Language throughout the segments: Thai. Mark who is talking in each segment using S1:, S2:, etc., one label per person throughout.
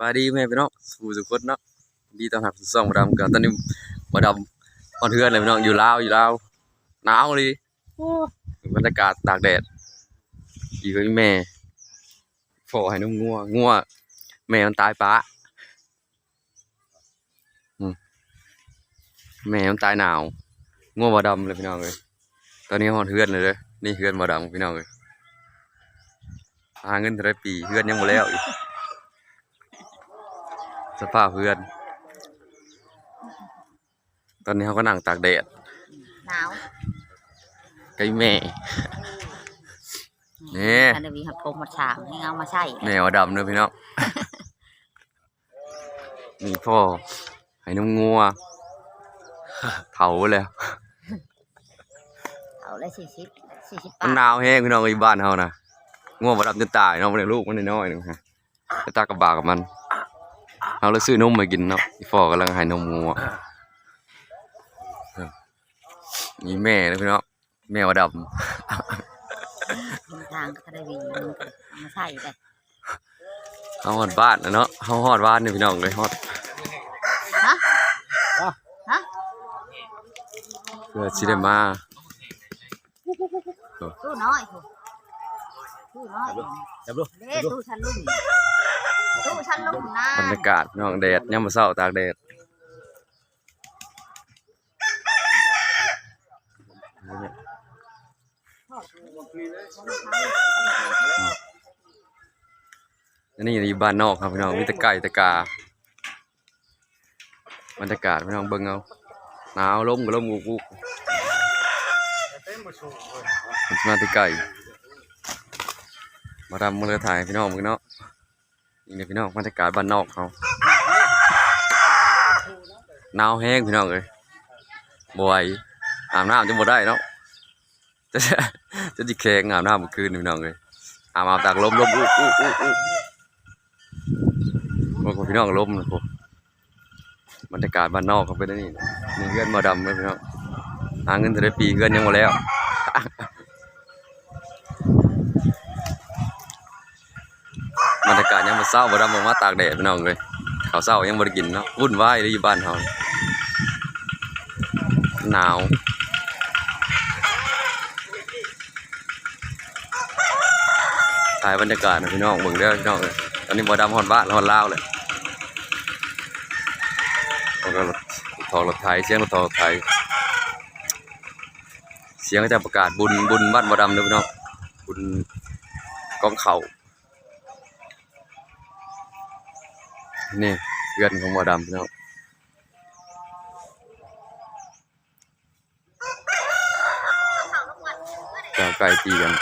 S1: บายดีแม่พี่น้องสู่สุขคนเนาะดีต้อนรับสู่ช่องบ่ดำกับตอนนี้บ่ดำคนเฮือนเลยพี่น้องอยู่ลาวอยู่ลาวหนาวเลยโอ้บรรยากาศตากแดดอยู่กับแม่ฝอให้นมงัวงัวแม่มันตายปะอืมแม่มันตายหนาวงัวบ่ดำเลยพี่น้องเลยตอนนี้ฮอดเฮือนเลยเด้อนี่เฮือนบ่ดำพี่น้องเลยหาเงินเท่าไรปีเฮือนยังบ่แล้วอีก สภาพเพื่อน ตอนนี้เขาก็นั่งตากแดด
S2: หนาว
S1: ใกล้แม่นี่
S2: อันนี้มีหัดพรมหัดฉางให้เอามาใช้
S1: แม่ว่าดำเนอะพี่น้องมีพ่อให้น้องงัวเผาแล้ว
S2: เอาเลยสี่สิบสี่สิบ
S1: มัน
S2: บาท
S1: หนาวแห้งพี่น้องอยู่บ้านเขานะงัวมาดำจนตายเน้องมันลูกมันน้อยๆหนึงฮะจะตากับบากกับมัน เอาแล้วซื้อนมมากินเนาะอีพ่อกำลังให้นมงัวนี่แม่นะพี่น้องแม่ว่าดำ
S2: ทางก็ได้วีมันก็เอามาใช้เลย
S1: เขาฮอดบ้านนะเนาะเขาฮอดบ้านนี่พี่น้องเลยฮอด
S2: ฮะฮะ
S1: เพื่อสิได้มา
S2: ตู้น้อยตู้น้อย
S3: จับดู
S2: เด้ตู้ชั้นลุ่ม ตู้ชั้นลุ่มนะ
S1: บรรยากาศน้องแดดยามมื้อเช้าตากแดดอันนี้อยู่บ้านนอกครับพี่น้องมีต่ไก่ต่กาบรรยากาศพี่น้องเบิ่งเอาหนาวลมก็ลมกุกกุกมันมาต่ไก่มาทำมือถ่ายพี่น้องมึงเนาะ นี่เนี่ยพี่น้องบรรยากาศบ้านนอกเขาหนาวแห้งพี่น้องเลยบวยอาบน้ำจะบ่ได้เนาะจะจะจิแข็งอาบน้ำเมื่อคืนพี่น้องเลยอาบอาบตากลมลมอู้อู้อู้อู้โอ้โหพี่น้องลมนะพวกบรรยากาศบ้านนอกเขาเป็นนี่นี่เพื่อนมาดำเลยพี่น้องหาเงินแต่ได้ปีเพื่อนยังหมดแล้ว ยังมาเศร้าบ่ดำออกมาตากแดดพี่น้องเลยข้าวเศร้ายังบ่ได้กินเนาะวุ่นวายเลยอยู่บ้านเฮาหนาวถ่ายบรรยากาศนะพี่น้องเบิ่งเด้อพี่น้องเอ้ยตอนนี้บ่ดำฮอดบ้านฮอดลาวเลยแล้วก็รถทอรถไทยเสียงรถทอรถไทยเสียงก็จะประกาศบุญบุญบ้านบ่ดำเด้อพี่น้องบุญกองเข่า นี่เพื่อนของหมอดำพี่น้องเจ้าไก่ตีกัน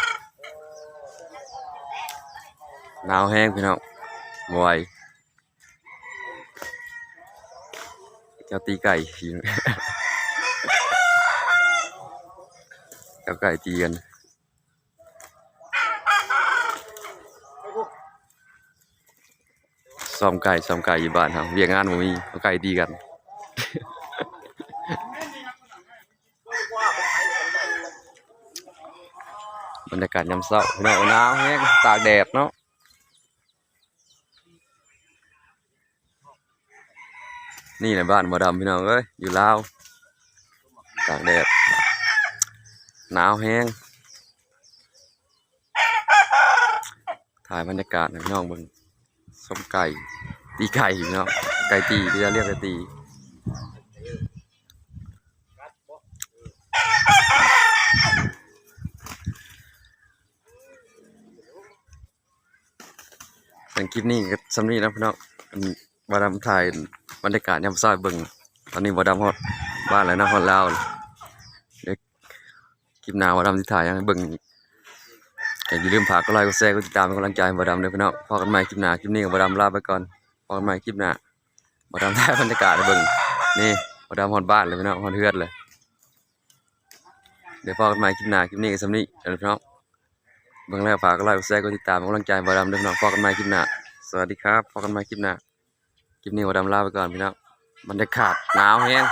S1: หนาวแห้งพี่น้องบ่ไหวเจ้าตีไก่พี่น้องเจ้าไก่ตีกัน ซ้อมไก่ซ้อมไก่อยู่บ้านครับเวียงงานบ่มีเอาไก่ตีกัน บรรยากาศยามเช้าพี่น้องหนาวแห้งตากแดดเนาะนี่แหละบ้านบ่ดำพี่น้องเอ้ยอยู่ลาวตากแดดหนาวแห้งถ่ายบรรยากาศให้พี่น้องเบิ่ง ส้มไก่ ตีไก่เนาะไก่ตีที่จะเรียกไก่ตีเป็นคลิปนี้ก็สำนีนะพี่น้องอันบาดำถ่ายบรรยากาศยามเช้าให้เบิ่งตอนนี้บาดำฮอดบ้านแล้วนะฮอดลาวเด็กคลิปหน้าบาดำที่ถ่ายให้เบิ่ง อย่าลืมฝากกดไลค์กดแชร์กดติดตามเป็นกำลังใจบาดำด้วยพี่น้องพอกันใหม่คลิปหน้าคลิปนี้กับบาดำลาไปก่อนพอกันใหม่คลิปหน้าบาดำถ่ายบรรยากาศเบิ่งนี่บาดำฮอดบ้านเลยพี่น้องฮอดเฮือนเลยเดี๋ยวพอกันใหม่คลิปหน้าคลิปนี้ก็สำนีเดี๋ยวพี่น้องเบิ่งแล้วฝากกดไลค์กดแชร์กดติดตามเป็นกำลังใจบาดำด้วยพี่น้องพอกันใหม่คลิปหน้าสวัสดีครับพอกันใหม่คลิปหน้าคลิปนี้บาดำลาไปก่อนพี่น้องบรรยากาศหนาวแฮง